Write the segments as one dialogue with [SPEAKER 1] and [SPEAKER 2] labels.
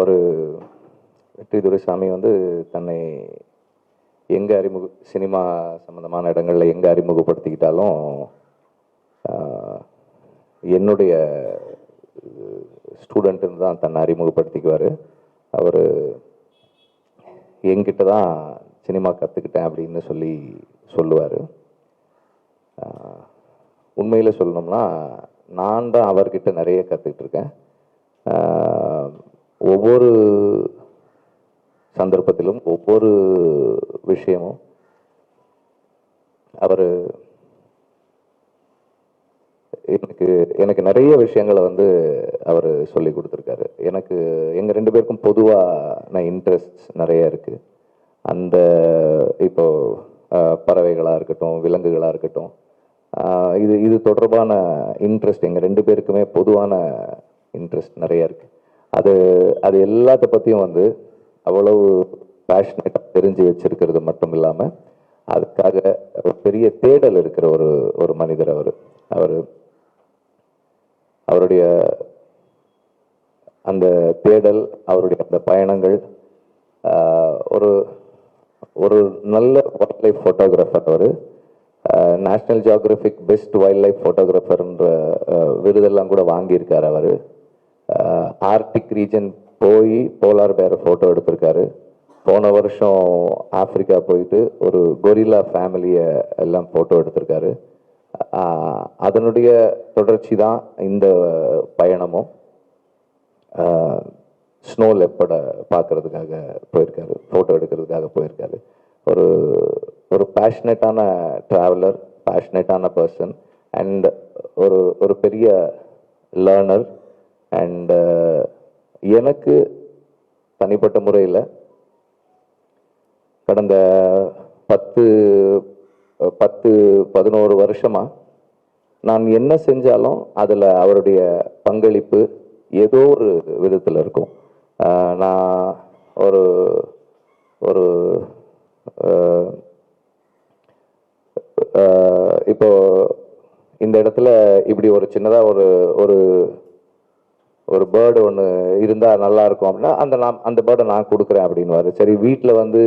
[SPEAKER 1] அவர் வெற்றி துரைசாமி வந்து தன்னை எங்கே அறிமுக சினிமா சம்மந்தமான இடங்களில் எங்கே அறிமுகப்படுத்திக்கிட்டாலும் என்னுடைய ஸ்டூடெண்ட்டுன்னு தான் தன்னை அறிமுகப்படுத்திக்குவார். அவர் என்கிட்ட தான் சினிமா கற்றுக்கிட்டேன் அப்படின்னு சொல்லி சொல்லுவார். உண்மையில் சொல்லணும்னா நான் தான் அவர்கிட்ட நிறைய கற்றுக்கிட்டு இருக்கேன். ஒவ்வொரு சந்தர்ப்பத்திலும் ஒவ்வொரு விஷயமும் அவர் எனக்கு எனக்கு நிறைய விஷயங்களை வந்து அவர் சொல்லி கொடுத்துருக்காரு. எனக்கு எங்கள் ரெண்டு பேருக்கும் பொதுவான இன்ட்ரெஸ்ட் நிறைய இருக்குது அந்த இப்போ பறவைகளாக இருக்கட்டும் விலங்குகளாக இருக்கட்டும் இது இது தொடர்பான இன்ட்ரெஸ்ட் எங்கள் ரெண்டு பேருக்குமே பொதுவான இன்ட்ரெஸ்ட் நிறையா இருக்குது அது அது எல்லாத்த பற்றியும் வந்து அவ்வளவு பேஷனேட்டாக தெரிஞ்சு வச்சிருக்கிறது மட்டும் இல்லாமல் அதுக்காக ஒரு பெரிய தேடல் இருக்கிற ஒரு ஒரு மனிதர் அவர். அவர் அவருடைய அந்த தேடல் அவருடைய அந்த பயணங்கள் ஒரு ஒரு நல்ல வைல்ட் லைஃப் ஃபோட்டோகிராஃபர் அவர் national geographic best wild life ஃபோட்டோகிராஃபர்ன்ற விருதெல்லாம் கூட வாங்கியிருக்கார் அவர். ஆர்டிக் ரீஜன் போய் போலார் பேரை ஃபோட்டோ எடுத்திருக்காரு. போன வருஷம் ஆப்பிரிக்கா போயிட்டு ஒரு கொரில்லா ஃபேமிலியை எல்லாம் ஃபோட்டோ எடுத்திருக்காரு. அதனுடைய தொடர்ச்சி தான் இந்த பயணமும். ஸ்னோ லெப்படை பார்க்கறதுக்காக போயிருக்காரு. ஃபோட்டோ எடுக்கிறதுக்காக போயிருக்காரு. ஒரு ஒரு பேஷனேட்டான ட்ராவலர் பேஷனேட்டான பர்சன் அண்ட் ஒரு ஒரு பெரிய லேர்னர் அண்ட் uh, எனக்கு தனிப்பட்ட முறையில் கடந்த பத்து பத்து பதினோரு வருஷமாக நான் என்ன செஞ்சாலும் அதில் அவருடைய பங்களிப்பு ஏதோ ஒரு விதத்தில் இருக்கும். நான் ஒரு ஒரு இப்போ இந்த இடத்துல இப்படி ஒரு சின்னதாக ஒரு ஒரு ஒரு பேர்டு ஒன்று இருந்தால் நல்லா இருக்கும் அப்படின்னா அந்த நான் அந்த பேர்டை நான் கொடுக்குறேன் அப்படின்னுவாரு. சரி வீட்டில் வந்து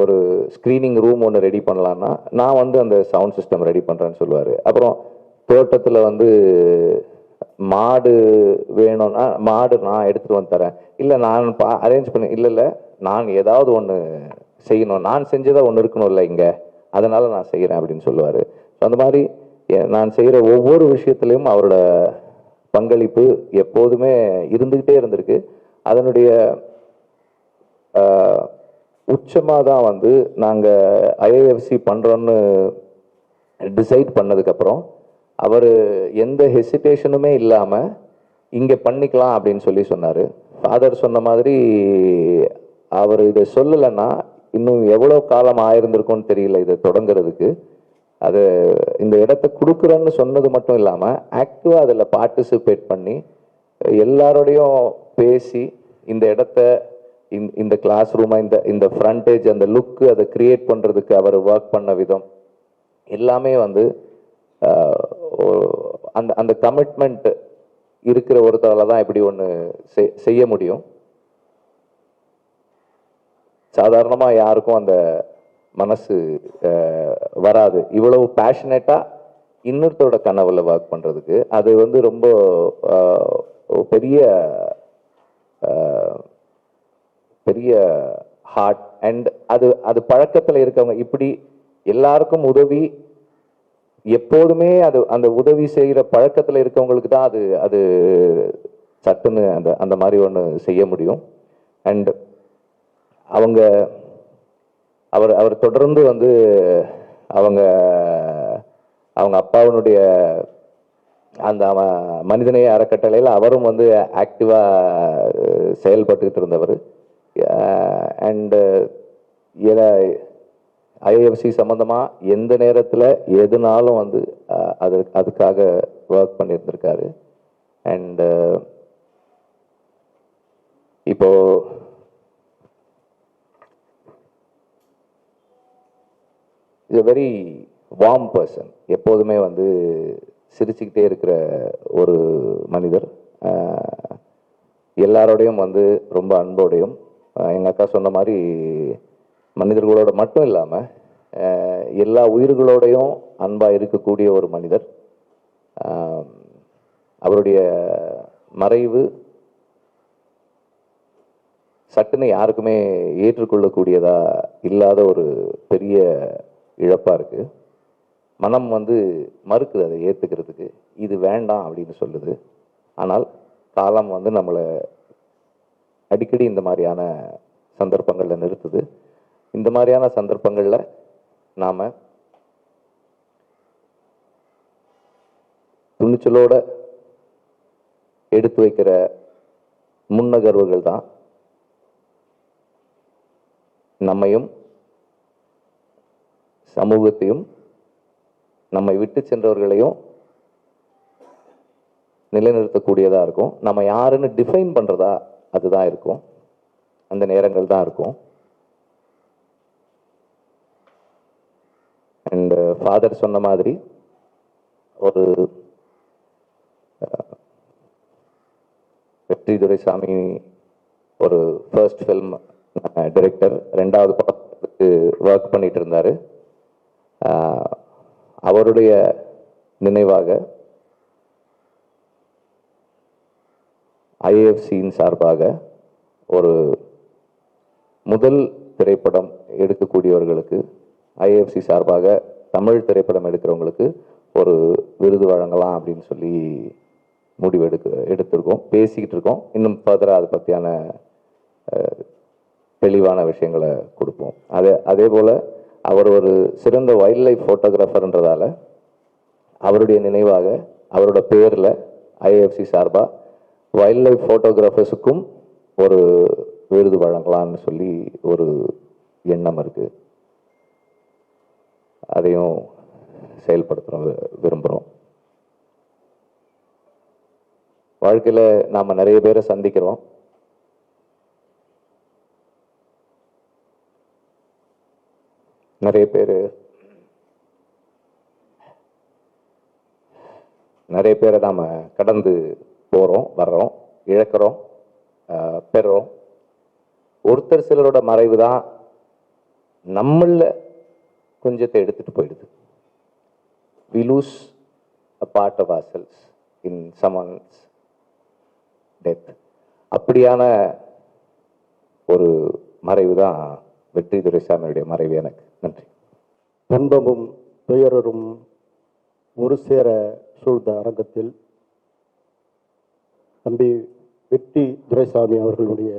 [SPEAKER 1] ஒரு ஸ்க்ரீனிங் ரூம் ஒன்று ரெடி பண்ணலான்னா நான் வந்து அந்த சவுண்ட் சிஸ்டம் ரெடி பண்ணுறேன்னு சொல்லுவார். அப்புறம் தோட்டத்தில் வந்து மாடு வேணும்னா மாடு நான் எடுத்துகிட்டு வந்து தரேன். இல்லை நான் பா அரேஞ்ச் பண்ணி இல்லை இல்லை நான் ஏதாவது ஒன்று செய்யணும். நான் செஞ்சதாக ஒன்று இருக்கணும்ல இங்கே. அதனால் நான் செய்கிறேன் அப்படின்னு சொல்லுவார். ஸோ அந்த மாதிரி நான் செய்கிற ஒவ்வொரு விஷயத்துலையும் அவரோட பங்களிப்பு எப்போதுமே இருந்துக்கிட்டே இருந்திருக்கு. அதனுடைய உச்சமாக தான் வந்து நாங்கள் ஐஏஎஃப்சி பண்ணுறோன்னு டிசைட் பண்ணதுக்கப்புறம் அவர் எந்த ஹெசிடேஷனுமே இல்லாமல் இங்கே பண்ணிக்கலாம் அப்படின்னு சொல்லி சொன்னார். ஃபாதர் சொன்ன மாதிரி அவர் இதை சொல்லலைன்னா இன்னும் எவ்வளோ காலம் ஆயிருந்திருக்கும்னு தெரியல இதை தொடங்குறதுக்கு. அது இந்த இடத்த கொடுக்குறேன்னு சொன்னது மட்டும் இல்லாமல் ஆக்டிவாக அதில் பார்ட்டிசிபேட் பண்ணி எல்லாரோடையும் பேசி இந்த இடத்த இந்த கிளாஸ் ரூமை இந்த இந்த ஃப்ரண்டேஜ் அந்த லுக்கு அதை கிரியேட் பண்ணுறதுக்கு அவர் ஒர்க் பண்ண விதம் எல்லாமே வந்து அந்த அந்த கமிட்மெண்ட் இருக்கிற ஒருத்தரால் தான் இப்படி ஒன்று செய்ய முடியும். சாதாரணமாக யாருக்கும் அந்த மனசு வராது. இவ்வளவு பேஷனேட்டாக இன்னொருத்தரோட கனவுல ஒர்க் பண்ணுறதுக்கு அது வந்து ரொம்ப பெரிய பெரிய ஹார்ட் அண்ட் அது அது பழக்கத்தில் இருக்கவங்க இப்படி எல்லாருக்கும் உதவி எப்போதுமே அது அந்த உதவி செய்கிற பழக்கத்தில் இருக்கவங்களுக்கு தான் அது அது சட்டுன்னு அந்த அந்த மாதிரி ஒன்று செய்ய முடியும். அண்ட் அவங்க அவர் அவர் தொடர்ந்து வந்து அவங்க அவங்க அப்பாவினுடைய அந்த மனிதநேய அறக்கட்டளையில் அவரும் வந்து ஆக்டிவாக செயல்பட்டுக்கிட்டு இருந்தவர். அண்டு ஐஎஃப்சி சம்மந்தமாக எந்த நேரத்தில் எதுனாலும் வந்து அது அதுக்காக ஒர்க் பண்ணியிருந்திருக்காரு. அண்டு இப்போது is a very warm person எப்போதுமே வந்து சிரிச்சுக்கிட்டே இருக்கிற ஒரு மனிதர். எல்லாரோடையும் வந்து ரொம்ப அன்போடையும் எங்கள் அக்கா சொன்ன மாதிரி மனிதர்களோட மட்டும் இல்லாமல் எல்லா உயிர்களோடையும் அன்பாக இருக்கக்கூடிய ஒரு மனிதர். அவருடைய மறைவு சட்டுன்னு யாருக்குமே ஏற்றுக்கொள்ளக்கூடியதாக இல்லாத ஒரு பெரிய இழப்பாக இருக்குது மனம் வந்து மறுக்குது அதை ஏற்றுக்கிறதுக்கு இது வேண்டாம் அப்படின்னு சொல்லுது. ஆனால் காலம் வந்து நம்மளை அடிக்கடி இந்த மாதிரியான சந்தர்ப்பங்களில் நிறுத்துது. இந்த மாதிரியான சந்தர்ப்பங்களில் நாம் துணிச்சலோட எடுத்து வைக்கிற முன்னகர்வுகள் தான் நம்மையும் சமூகத்தையும் நம்மை விட்டு சென்றவர்களையும் நிலைநிறுத்தக்கூடியதாக இருக்கும். நம்ம யாருன்னு டிஃபைன் பண்ணுறதா அதுதான் இருக்கும். அந்த நேரங்கள் தான் இருக்கும். அண்ட் ஃபாதர் uh, சொன்ன மாதிரி ஒரு uh, வெற்றி துரைசாமி ஒரு ஃபர்ஸ்ட் ஃபில்ம் டைரக்டர் ரெண்டாவது படத்துக்கு ஒர்க் பண்ணிட்டு இருந்தாரு. அவருடைய நினைவாக ஐஏஎஃப்சியின் சார்பாக ஒரு முதல் திரைப்படம் எடுக்கக்கூடியவர்களுக்கு ஐஏஎஃப்சி சார்பாக தமிழ் திரைப்படம் எடுக்கிறவங்களுக்கு ஒரு விருது வழங்கலாம் அப்படின்னு சொல்லி முடிவு எடுக்க எடுத்திருக்கோம் பேசிக்கிட்டு இருக்கோம். இன்னும் ஃபர்தராக அதை பற்றியான தெளிவான விஷயங்களை கொடுப்போம். அதே அதே போல் அவர் ஒரு சிறந்த வைல்ட் லைஃப் ஃபோட்டோகிராஃபர்ன்றதால அவருடைய நினைவாக அவரோட பேரில் ஐஏஎஃப்சி சார்பாக வைல்ட் லைஃப் ஃபோட்டோகிராஃபர்ஸுக்கும் ஒரு விருது வழங்கலாம்னு சொல்லி ஒரு எண்ணம் இருக்குது அதையும் செயல்படுத்துகிறோம் விரும்புகிறோம் வாழ்க்கையில் நாம் நிறைய பேரை சந்திக்கிறோம். நிறைய பேர். நிறைய பேரை நாம் கடந்து போகிறோம் வர்றோம் இழக்கிறோம் பெறுறோம் ஒருத்தர் சிலரோட மறைவு தான் நம்மள கொஞ்சத்தை எடுத்துகிட்டு போயிடுது. We lose a part of our cells in someone's death அப்படியான ஒரு மறைவு தான் வெற்றி துரைசாமியுடைய மறைவு எனக்கு. நன்றி.
[SPEAKER 2] துன்பமும் துயரரும் ஒரு சேர சூழ்ந்த அரங்கத்தில் தம்பி வெற்றி துரைசாமி அவர்களுடைய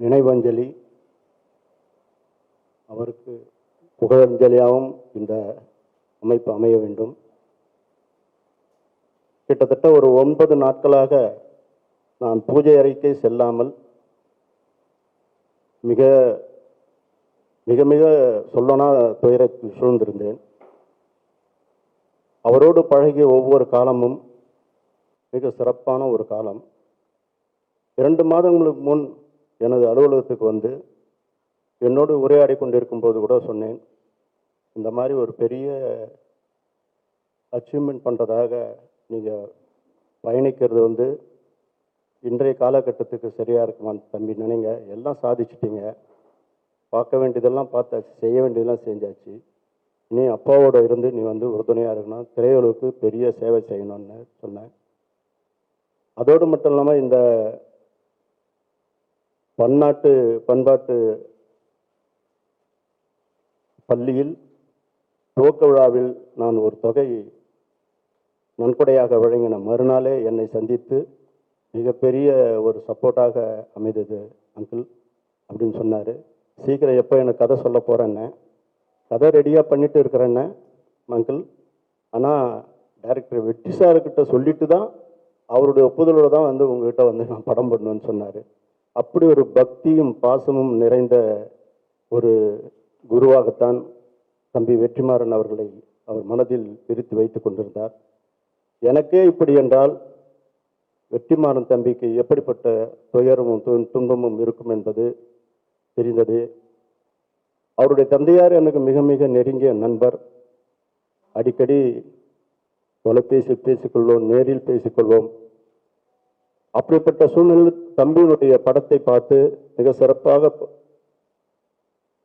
[SPEAKER 2] நினைவஞ்சலி அவருக்கு புகழஞ்சலியாகவும் இந்த அமைப்பு அமைய வேண்டும். கிட்டத்தட்ட ஒரு ஒன்பது நாட்களாக நான் பூஜை அறைக்கே செல்லாமல் மிக மிக மிக சொல்லனா துயரத்தில் சூழ்ந்திருந்தேன். அவரோடு பழகிய ஒவ்வொரு காலமும் மிக சிறப்பான ஒரு காலம். இரண்டு மாதங்களுக்கு முன் எனது அலுவலகத்துக்கு வந்து என்னோடு உரையாடி கொண்டிருக்கும் போது கூட சொன்னேன் இந்த மாதிரி ஒரு பெரிய அச்சீவ்மெண்ட் பண்ணுறதாக நீங்கள் பயணிக்கிறது வந்து இன்றைய காலகட்டத்துக்கு சரியாக இருக்குமான்னு தம்பி நினைங்க. எல்லாம் சாதிச்சிட்டிங்க. பார்க்க வேண்டியதெல்லாம் பார்த்தாச்சு செய்ய வேண்டியதெல்லாம் செஞ்சாச்சு. நீ அப்பாவோட இருந்து நீ வந்து உறுதுணையாக இருக்கணும். திரையுலகுக்கு பெரிய சேவை செய்யணும்னு சொன்னேன். அதோடு மட்டும் இல்லாமல் இந்த பன்னாட்டு பண்பாட்டு பள்ளியில் துவக்க விழாவில் நான் ஒரு தொகை நன்கொடையாக வழங்கின மறுநாளே என்னை சந்தித்து மிகப்பெரிய ஒரு சப்போர்ட்டாக அமைந்தது அங்கிள் அப்படின்னு சொன்னார். சீக்கிரம் எப்போ எனக்கு கதை சொல்ல போகிறேன்னு கதை ரெடியாக பண்ணிட்டு இருக்கிறேன்னு அங்கிள். ஆனால் டைரக்டர் வெற்றி சார்கிட்ட சொல்லிட்டு தான் அவருடைய ஒப்புதலோடு தான் வந்து உங்ககிட்ட வந்து நான் படம் பண்ணுவேன்னு சொன்னார். அப்படி ஒரு பக்தியும் பாசமும் நிறைந்த ஒரு குருவாகத்தான் தம்பி வெற்றிமாறன் அவர்களை அவர் மனதில் பிரித்து வைத்து கொண்டிருந்தார். எனக்கே இப்படி என்றால் வெற்றிமாறன் தம்பிக்கு எப்படிப்பட்ட துயரமும் து- துன்பமும் இருக்கும் என்பது தெரிந்தது. அவருடைய தந்தையார் எனக்கு மிக மிக நெருங்கிய நண்பர். அடிக்கடி தொலைபேசி பேசிக்கொள்வோம் நேரில் பேசிக்கொள்வோம். அப்படிப்பட்ட சூழ்நிலையில் தம்பியினுடைய படத்தை பார்த்து மிக சிறப்பாக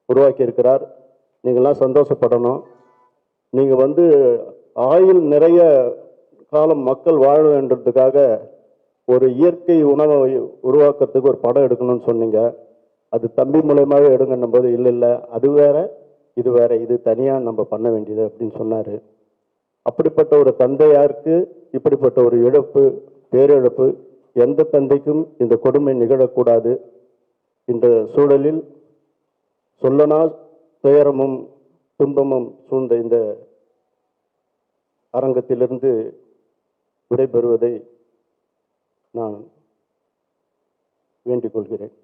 [SPEAKER 2] உருவாக்கி இருக்கிறார் நீங்கள்லாம் சந்தோஷப்படணும். நீங்கள் வந்து ஆயுள் நிறைய காலம் மக்கள் வாழ வேண்டதுக்காக ஒரு இயற்கை உணவை உருவாக்குறதுக்கு ஒரு படம் எடுக்கணும்னு சொன்னீங்க. அது தம்பி மூலயமாவே எடுங்கன்னும் போது இல்லை இல்லை அது வேற இது வேற இது தனியாக நம்ம பண்ண வேண்டியது அப்படின்னு சொன்னார். அப்படிப்பட்ட ஒரு தந்தையாருக்கு இப்படிப்பட்ட ஒரு இழப்பு பேரிழப்பு எந்த தந்தைக்கும் இந்த கொடுமை நிகழக்கூடாது இந்த சூழலில் சொல்லனா துயரமும் துன்பமும் சூழ்ந்த இந்த அரங்கத்திலிருந்து விடைபெறுவதை நான் வேண்டிக் கொள்கிறேன்.